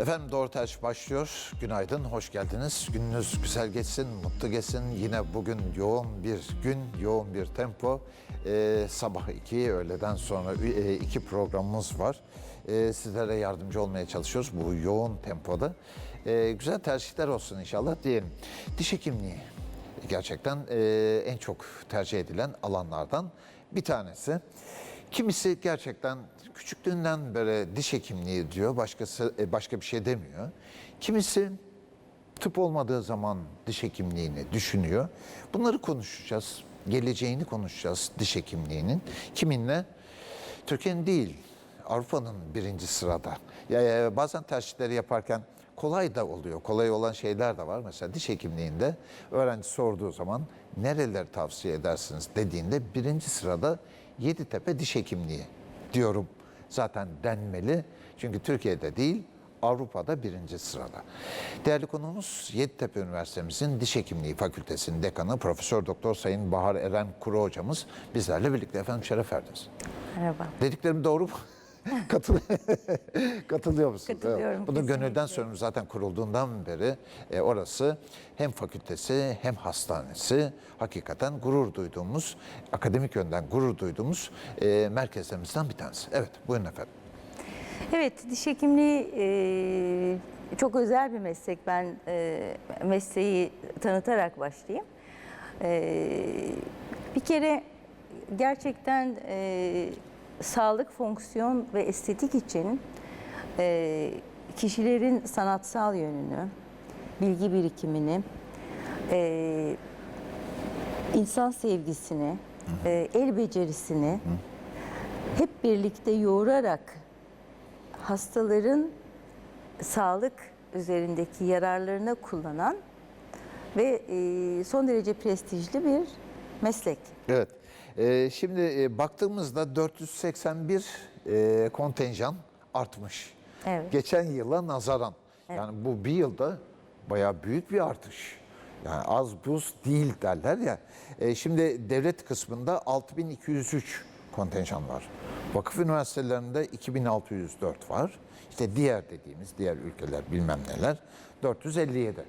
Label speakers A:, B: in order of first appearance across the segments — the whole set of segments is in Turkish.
A: Efendim Doğru Tercih başlıyor. Günaydın, hoş geldiniz. Gününüz güzel geçsin, mutlu geçsin. Yine bugün yoğun bir gün, yoğun bir tempo. Ee, sabah 2, öğleden sonra 2 programımız var. Ee, sizlere yardımcı olmaya çalışıyoruz bu yoğun tempoda. Ee, güzel tercihler olsun inşallah diyelim. Diş hekimliği gerçekten e, en çok tercih edilen alanlardan bir tanesi. Kimisi gerçekten küçüklüğünden beri diş hekimliği diyor, başkası e, başka bir şey demiyor. Kimisi tıp olmadığı zaman diş hekimliğini düşünüyor. Bunları konuşacağız. Geleceğini konuşacağız diş hekimliğinin. Kiminle? Türkiye'nin değil, Avrupa'nın birinci sırada. Ya, bazen tercihleri yaparken kolay da oluyor. Kolay olan şeyler de var. Mesela diş hekimliğinde öğrenci sorduğu zaman nereleri tavsiye edersiniz dediğinde birinci sırada Yeditepe Diş Hekimliği diyorum. Zaten denmeli. Çünkü Türkiye'de değil, Avrupa'da birinci sırada. Değerli konuğumuz Yeditepe Üniversitemizin Diş Hekimliği Fakültesinin dekanı Profesör Doktor Sayın Bahar Eren Kuru hocamız bizlerle birlikte efendim şeref verdiniz.
B: Merhaba.
A: Dediklerim doğru mu? Katıl Katılıyor musunuz?
B: Katılıyorum,
A: Evet. Bunu gönülden söylüyorum zaten kurulduğundan beri e, orası hem fakültesi hem hastanesi hakikaten gurur duyduğumuz, akademik yönden gurur duyduğumuz e, merkezlerimizden bir tanesi. Evet buyurun efendim.
B: Evet, diş hekimliği e, çok özel bir meslek. Ben e, mesleği tanıtarak başlayayım. E, bir kere gerçekten e, sağlık, fonksiyon ve estetik için e, kişilerin sanatsal yönünü, bilgi birikimini, e, insan sevgisini, e, el becerisini hep birlikte yoğurarak hastaların sağlık üzerindeki yararlarına kullanan ve e, son derece prestijli bir meslek.
A: Evet. E, şimdi e, baktığımızda 481 e, kontenjan artmış.
B: Evet.
A: Geçen yıla nazaran. Yani bu bir yılda bayağı büyük bir artış. Yani az buz değil derler ya. E, şimdi devlet kısmında 6203 kontenjan var. Vakıf üniversitelerinde 2604 var. İşte diğer dediğimiz diğer ülkeler bilmem neler 457.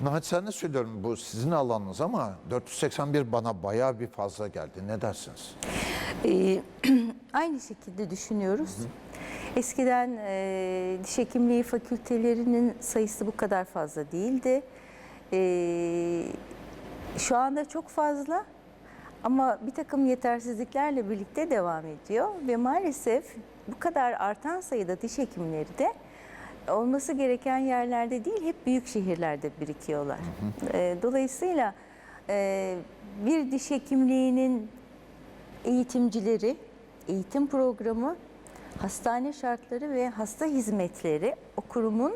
A: Naçizane söylüyorum bu sizin alanınız ama 481 bana bayağı bir fazla geldi. Ne dersiniz?
B: Ee, aynı şekilde düşünüyoruz. Eskiden e, diş hekimliği fakültelerinin sayısı bu kadar fazla değildi. Ee, şu anda çok fazla ama bir takım yetersizliklerle birlikte devam ediyor ve maalesef bu kadar artan sayıda diş hekimleri de olması gereken yerlerde değil hep büyük şehirlerde birikiyorlar. Ee, dolayısıyla e, bir diş hekimliğinin eğitimcileri, eğitim programı, hastane şartları ve hasta hizmetleri o kurumun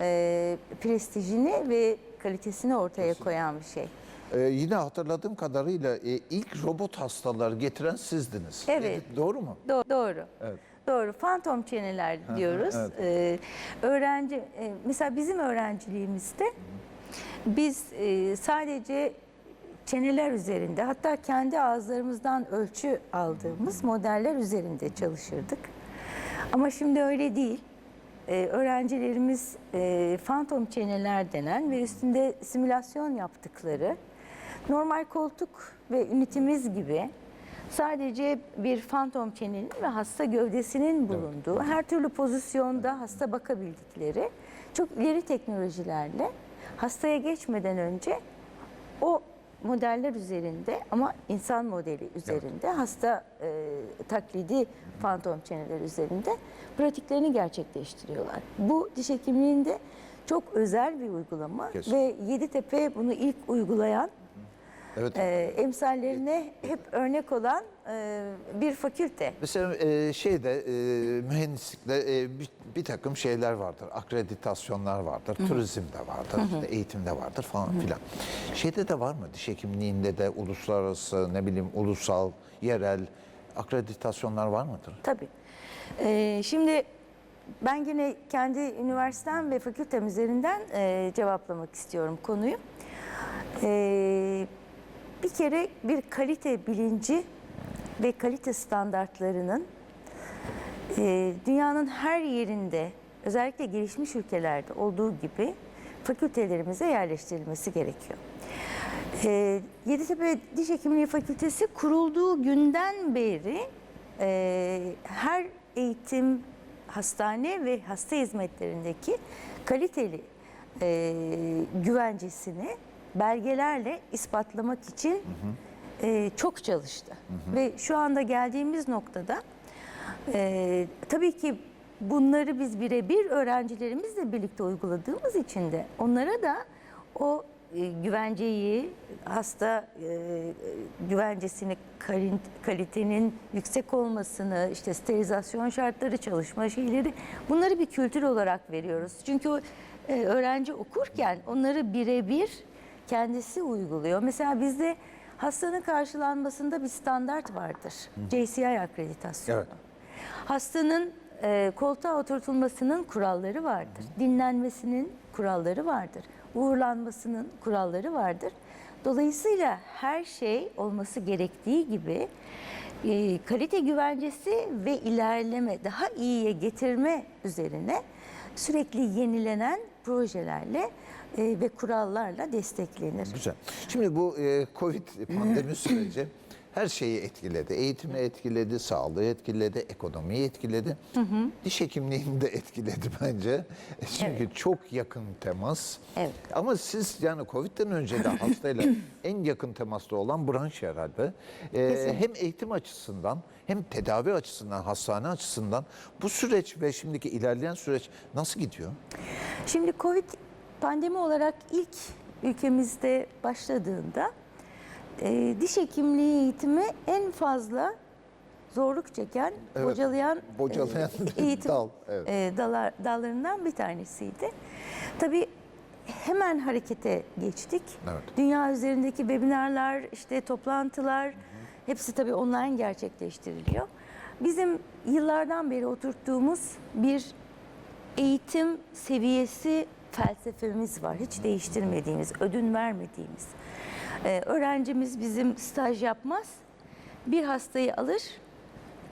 B: e, prestijini ve kalitesini ortaya koyan bir şey.
A: Ee, yine hatırladığım kadarıyla e, ilk robot hastaları getiren sizdiniz.
B: Evet.
A: E, doğru mu?
B: Do- doğru.
A: Evet.
B: Doğru. Fantom çeneler diyoruz.
A: evet.
B: Ee, öğrenci e, mesela bizim öğrenciliğimizde biz e, sadece çeneler üzerinde hatta kendi ağızlarımızdan ölçü aldığımız modeller üzerinde çalışırdık. Ama şimdi öyle değil. Ee, öğrencilerimiz e, fantom çeneler denen ve üstünde simülasyon yaptıkları normal koltuk ve ünitimiz gibi sadece bir fantom çenenin ve hasta gövdesinin bulunduğu her türlü pozisyonda hasta bakabildikleri çok ileri teknolojilerle hastaya geçmeden önce o modeller üzerinde ama insan modeli üzerinde hasta e, taklidi fantom çeneler üzerinde pratiklerini gerçekleştiriyorlar. Bu diş hekimliğinde çok özel bir uygulama
A: Kesin.
B: ve Yeditepe bunu ilk uygulayan
A: Evet.
B: e, emsallerine hep örnek olan e, bir fakülte.
A: Mesela e, şeyde e, mühendislikte e, bir, bir takım şeyler vardır. Akreditasyonlar vardır, turizmde vardır, işte eğitimde vardır falan filan. Şeyde de var mı? Diş hekimliğinde de uluslararası, ne bileyim ulusal, yerel akreditasyonlar var mıdır?
B: Tabii. Ee, şimdi ben yine kendi üniversitem ve fakültem üzerinden e, cevaplamak istiyorum konuyu. Ee, bir kere bir kalite bilinci ve kalite standartlarının e, dünyanın her yerinde özellikle gelişmiş ülkelerde olduğu gibi fakültelerimize yerleştirilmesi gerekiyor. Ee, Yeditepe Diş Hekimliği Fakültesi kurulduğu günden beri e, her eğitim, hastane ve hasta hizmetlerindeki kaliteli e, güvencesini belgelerle ispatlamak için e, çok çalıştı. Ve şu anda geldiğimiz noktada e, tabii ki bunları biz birebir öğrencilerimizle birlikte uyguladığımız için de onlara da o e, güvenceyi, hasta e, güvencesini, kalitenin yüksek olmasını, işte sterilizasyon şartları, çalışma şeyleri bunları bir kültür olarak veriyoruz. Çünkü o, e, öğrenci okurken onları birebir kendisi uyguluyor. Mesela bizde hastanın karşılanmasında bir standart vardır. JCI akreditasyonu.
A: Evet.
B: Hastanın e, koltuğa oturtulmasının kuralları vardır. Dinlenmesinin kuralları vardır. Uğurlanmasının kuralları vardır. Dolayısıyla her şey olması gerektiği gibi e, kalite güvencesi ve ilerleme, daha iyiye getirme üzerine sürekli yenilenen projelerle e, ve kurallarla desteklenir.
A: Güzel. Şimdi bu e, Covid pandemi süreci her şeyi etkiledi. Eğitimi etkiledi, sağlığı etkiledi, ekonomiyi etkiledi. Diş hekimliğini de etkiledi bence. E, Çünkü çok yakın temas.
B: Evet.
A: Ama siz yani Covid'den önce de hastayla en yakın temasta olan branş herhalde. E, hem eğitim açısından hem tedavi açısından, hastane açısından bu süreç ve şimdiki ilerleyen süreç nasıl gidiyor?
B: Şimdi Covid pandemi olarak ilk ülkemizde başladığında e, diş hekimliği eğitimi en fazla zorluk çeken,
A: Evet,
B: bocalayan,
A: bocalayan
B: e, eğitim
A: dal, evet.
B: e, dalar- dallarından bir tanesiydi. Tabii hemen harekete geçtik.
A: Evet.
B: Dünya üzerindeki webinarlar, işte toplantılar hepsi tabii online gerçekleştiriliyor. Bizim yıllardan beri oturttuğumuz bir eğitim seviyesi felsefemiz var. Hiç değiştirmediğimiz, ödün vermediğimiz. Ee, öğrencimiz bizim staj yapmaz. Bir hastayı alır.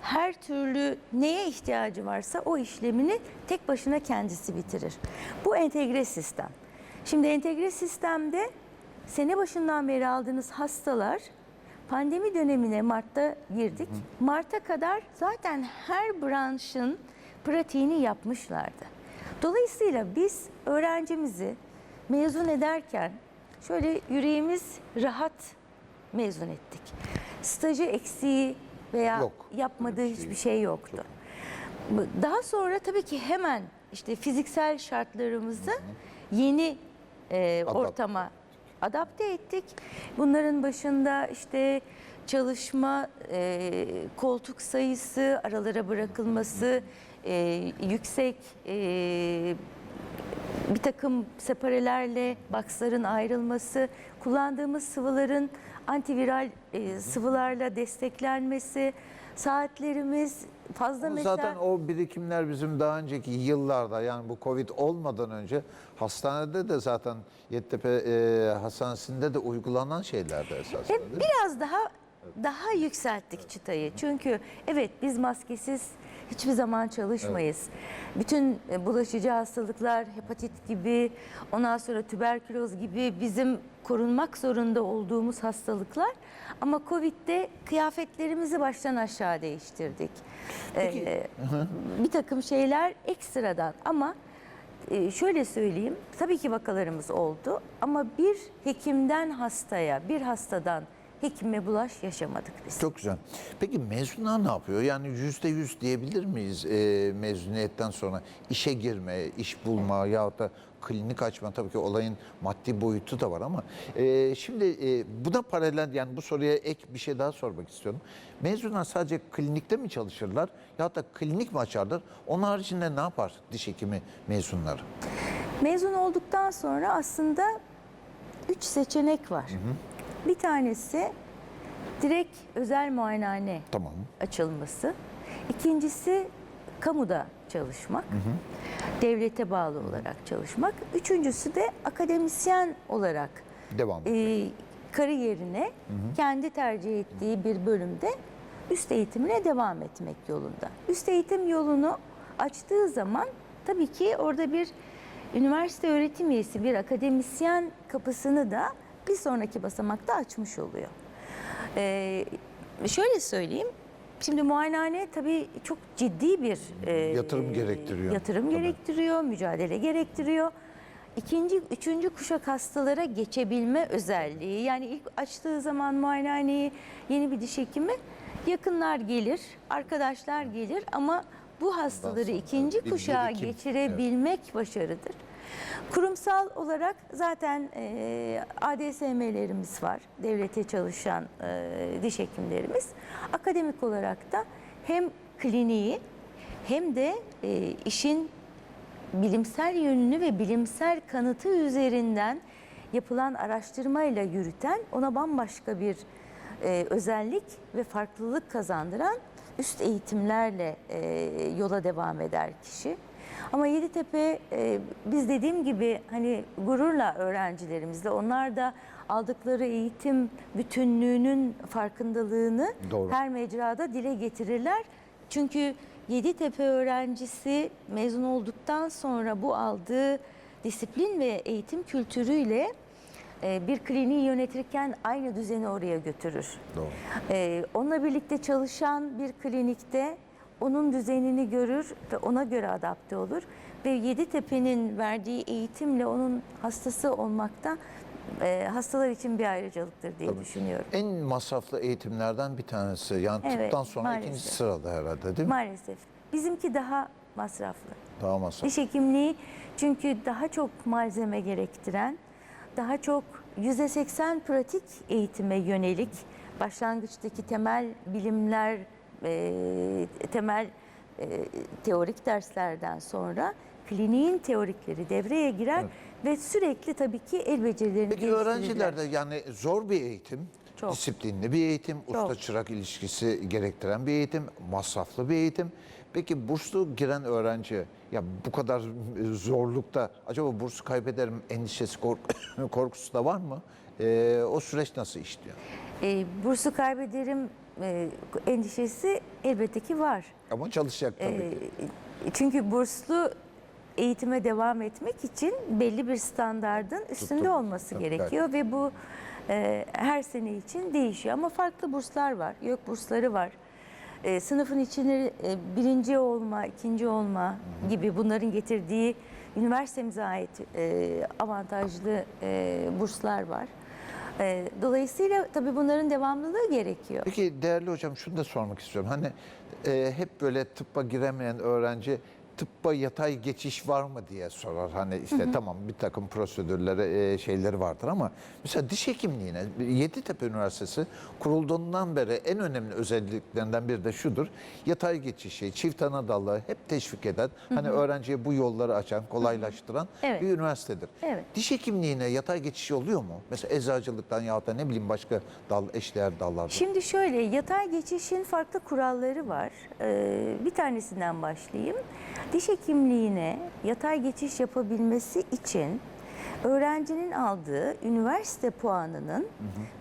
B: Her türlü neye ihtiyacı varsa o işlemini tek başına kendisi bitirir. Bu entegre sistem. Şimdi entegre sistemde sene başından beri aldığınız hastalar pandemi dönemine Mart'ta girdik. Mart'a kadar zaten her branşın pratiğini yapmışlardı. Dolayısıyla biz öğrencimizi mezun ederken şöyle yüreğimiz rahat mezun ettik. Stajı eksiği veya
A: Yok,
B: yapmadığı
A: öyle bir şey
B: hiçbir şey yoktu. Daha sonra tabii ki hemen işte fiziksel şartlarımızı yeni e, ortama adapte ettik. Bunların başında işte çalışma, e, koltuk sayısı, aralara bırakılması, e, yüksek e, bir takım separelerle baksların ayrılması, kullandığımız sıvıların antiviral e, sıvılarla desteklenmesi, saatlerimiz fazla mesela...
A: Zaten o birikimler bizim daha önceki yıllarda yani bu Covid olmadan önce hastanede de zaten Yeditepe e, Hastanesi'nde de uygulanan şeylerdi esasında.
B: Hep biraz daha daha yükselttik çıtayı. Çünkü evet biz maskesiz hiçbir zaman çalışmayız. Bütün e, bulaşıcı hastalıklar, hepatit gibi, ondan sonra tüberküloz gibi bizim korunmak zorunda olduğumuz hastalıklar. Ama Covid'de kıyafetlerimizi baştan aşağı değiştirdik. Ee, bir takım şeyler ekstradan ama e, şöyle söyleyeyim, tabii ki vakalarımız oldu ama bir hekimden hastaya, bir hastadan hekime bulaş yaşamadık biz.
A: Çok güzel. Peki mezunlar ne yapıyor? Yani yüzde yüz diyebilir miyiz e, mezuniyetten sonra işe girme, iş bulma yahut da klinik açma tabii ki olayın maddi boyutu da var ama e, şimdi e, buna paralel yani bu soruya ek bir şey daha sormak istiyorum. Mezunlar sadece klinikte mi çalışırlar yahut da klinik mi açarlar? Onun haricinde ne yapar diş hekimi mezunları?
B: Mezun olduktan sonra aslında üç seçenek var. Bir tanesi direkt özel muayenehane
A: Tamam.
B: açılması. İkincisi kamuda çalışmak. Devlete bağlı olarak çalışmak. Üçüncüsü de akademisyen olarak
A: Devam.
B: e, kariyerine kendi tercih ettiği bir bölümde üst eğitimine devam etmek yolunda. Üst eğitim yolunu açtığı zaman tabii ki orada bir üniversite öğretim üyesi, bir akademisyen kapısını da bir sonraki basamakta açmış oluyor. Ee, şöyle söyleyeyim. Şimdi muayenehane tabii çok ciddi bir e,
A: Yatırım gerektiriyor.
B: Yatırım
A: Tabii.
B: gerektiriyor, mücadele gerektiriyor. İkinci, üçüncü kuşak hastalara geçebilme özelliği. Yani ilk açtığı zaman muayenehaneyi yeni bir diş hekimi yakınlar gelir, arkadaşlar gelir ama bu hastaları ikinci
A: bir
B: kuşağa
A: birikim,
B: geçirebilmek başarıdır. Kurumsal olarak zaten e, ADSM'lerimiz var, devlete çalışan e, diş hekimlerimiz. Akademik olarak da hem kliniği hem de e, işin bilimsel yönünü ve bilimsel kanıtı üzerinden yapılan araştırmayla yürüten, ona bambaşka bir e, özellik ve farklılık kazandıran üst eğitimlerle e, yola devam eder kişi. Ama Yeditepe e, biz dediğim gibi hani gururla öğrencilerimizle onlar da aldıkları eğitim bütünlüğünün farkındalığını
A: Doğru.
B: her mecrada dile getirirler. Çünkü Yeditepe öğrencisi mezun olduktan sonra bu aldığı disiplin ve eğitim kültürüyle bir kliniği yönetirken aynı düzeni oraya götürür.
A: Doğru.
B: Ee, onunla birlikte çalışan bir klinikte onun düzenini görür ve ona göre adapte olur. Ve Yeditepe'nin verdiği eğitimle onun hastası olmakta e, hastalar için bir ayrıcalıktır diye düşünüyorum.
A: En masraflı eğitimlerden bir tanesi. Yani
B: Evet,
A: tıptan sonra
B: maalesef.
A: ikinci sırada herhalde değil mi?
B: Maalesef. Bizimki daha masraflı.
A: Daha masraflı.
B: Diş hekimliği çünkü daha çok malzeme gerektiren, daha çok %80 pratik eğitime yönelik başlangıçtaki temel bilimler, e, temel e, teorik derslerden sonra kliniğin teorikleri devreye girer ve sürekli tabii ki el becerilerini
A: Peki öğrencilerde yani zor bir eğitim,
B: Çok.
A: disiplinli bir eğitim, usta çırak ilişkisi gerektiren bir eğitim, masraflı bir eğitim. Peki burslu giren öğrenci ya bu kadar zorlukta acaba bursu kaybederim endişesi kork- korkusu da var mı? Ee, o süreç nasıl işliyor?
B: E, bursu kaybederim e, endişesi elbette ki var.
A: Ama çalışacak tabii ki.
B: Ee, Çünkü burslu eğitime devam etmek için belli bir standardın üstünde
A: Tuttum.
B: olması
A: Tabii,
B: gerekiyor ve bu e, her sene için değişiyor. Ama farklı burslar var, YÖK bursları var. E, sınıfın içinde e, birinci olma, ikinci olma gibi bunların getirdiği üniversitemize ait e, avantajlı e, burslar var. E, dolayısıyla tabii bunların devamlılığı gerekiyor.
A: Peki değerli hocam şunu da sormak istiyorum. Hani e, hep böyle tıbba giremeyen öğrenci tıbba yatay geçiş var mı diye sorar. Hani işte tamam bir takım prosedürleri e, şeyleri vardır ama mesela diş hekimliğine Yeditepe Üniversitesi kurulduğundan beri en önemli özelliklerinden biri de şudur. Yatay geçişi, çift ana dalı hep teşvik eden, hani öğrenciye bu yolları açan, kolaylaştıran
B: Evet.
A: bir üniversitedir.
B: Evet.
A: Diş hekimliğine yatay geçiş oluyor mu? Mesela eczacılıktan yahut da ne bileyim başka dal, eşdeğer dallardan.
B: Şimdi şöyle yatay geçişin farklı kuralları var. Ee, bir tanesinden başlayayım. Diş hekimliğine yatay geçiş yapabilmesi için öğrencinin aldığı üniversite puanının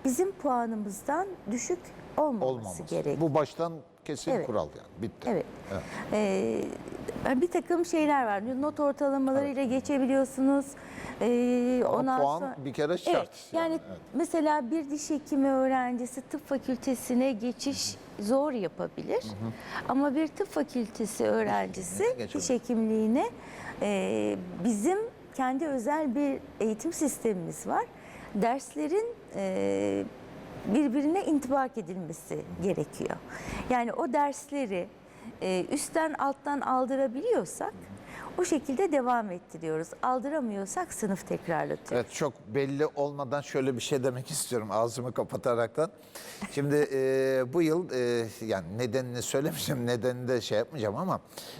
B: bizim puanımızdan düşük olmaması,
A: olmaması.
B: gerekiyor.
A: Bu baştan kesin
B: Evet.
A: kural yani. Bitti.
B: Evet.
A: Evet.
B: Ee, bir takım şeyler var. Not ortalamalarıyla geçebiliyorsunuz. Ee,
A: Ama
B: ondan
A: puan
B: sonra-
A: bir kere şart.
B: Evet. Yani mesela bir diş hekimi öğrencisi tıp fakültesine geçiş zor yapabilir. Ama bir tıp fakültesi öğrencisi
A: Geçemez.
B: diş hekimliğine e, bizim kendi özel bir eğitim sistemimiz var. Derslerin e, birbirine intibak edilmesi gerekiyor. Yani o dersleri e, üstten alttan aldırabiliyorsak o şekilde devam ettiriyoruz. Aldıramıyorsak sınıf tekrarlatıyoruz.
A: Evet çok belli olmadan şöyle bir şey demek istiyorum ağzımı kapataraktan. Şimdi e, bu yıl e, yani nedenini söylemeyeceğim, nedenini de şey yapmayacağım ama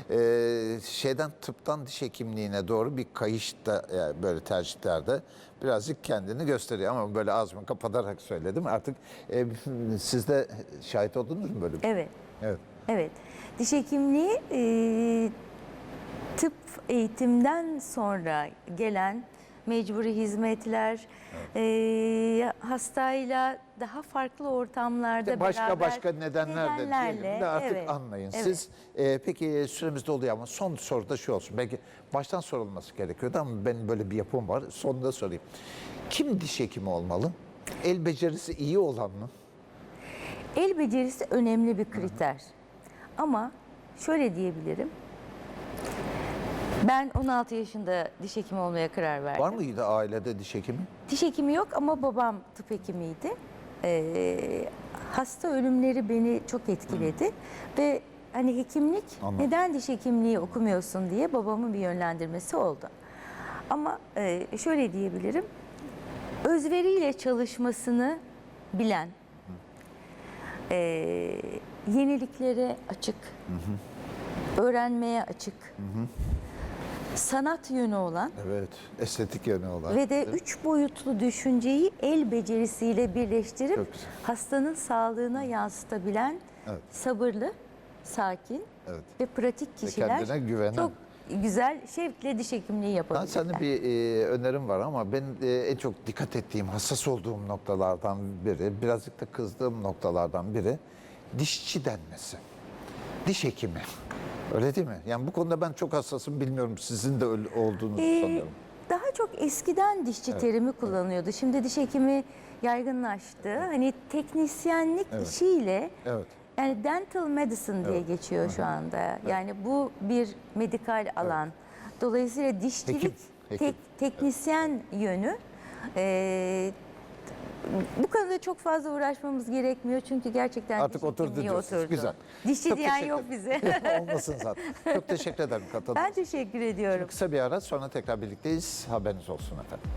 A: e, şeyden tıptan diş hekimliğine doğru bir kayış da yani böyle tercihlerde birazcık kendini gösteriyor ama böyle ağzımı kapatarak söyledim. Artık e, siz de şahit oldunuz mu böyle bir şey?
B: Evet.
A: Evet.
B: Evet. Diş hekimliği e, tıp eğitimden sonra gelen mecburi hizmetler, e, hastayla daha farklı ortamlarda
A: başka
B: beraber
A: başka nedenler de diyelim
B: nedenlerle,
A: de artık
B: evet,
A: anlayın.
B: evet.
A: Siz e, peki süremiz doluyor ama son soru da şu olsun. Belki baştan sorulması gerekiyordu ama benim böyle bir yapım var. Sonunda sorayım. Kim diş hekimi olmalı? El becerisi iyi olan mı?
B: El becerisi önemli bir kriter. Ama şöyle diyebilirim. Ben 16 yaşında diş hekimi olmaya karar verdim.
A: Var mıydı ailede diş hekimi?
B: Diş hekimi yok ama babam tıp hekimiydi. Ee, hasta ölümleri beni çok etkiledi ve hani hekimlik
A: Anladım.
B: neden diş hekimliği okumuyorsun diye babamın bir yönlendirmesi oldu. Ama e, şöyle diyebilirim, özveriyle çalışmasını bilen, e, yeniliklere açık, öğrenmeye açık, sanat yönü olan
A: Evet. Estetik yönü olan.
B: ve de üç boyutlu düşünceyi el becerisiyle birleştirip
A: Çok güzel.
B: hastanın sağlığına yansıtabilen
A: Evet.
B: sabırlı, sakin
A: Evet.
B: ve pratik kişiler
A: kendine güvenen.
B: çok güzel şevkle diş hekimliği
A: Ben
B: yapabilirler.
A: sana bir e, önerim var ama ben e, en çok dikkat ettiğim, hassas olduğum noktalardan biri, birazcık da kızdığım noktalardan biri dişçi denmesi. Diş hekimi. Öyle değil mi? Yani bu konuda ben çok hassasım. Bilmiyorum sizin de öyle olduğunuzu
B: Ee,
A: sanıyorum.
B: daha çok eskiden dişçi terimi kullanıyordu. Şimdi diş hekimi yaygınlaştı. Hani teknisyenlik işiyle
A: Evet.
B: Yani dental medicine diye geçiyor şu anda. Yani bu bir medikal alan. Dolayısıyla dişçilik
A: Hekim, hekim.
B: tek- teknisyen yönü. Ee, bu konuda çok fazla uğraşmamız gerekmiyor çünkü gerçekten
A: Artık oturdu diyorsunuz.
B: oturdu.
A: Güzel.
B: Dişçi
A: Çok
B: diyen
A: teşekkür
B: yok bize.
A: Olmasın zaten. Çok teşekkür ederim katıldığınız
B: ben teşekkür ediyorum.
A: Kısa bir ara sonra tekrar birlikteyiz. Haberiniz olsun efendim.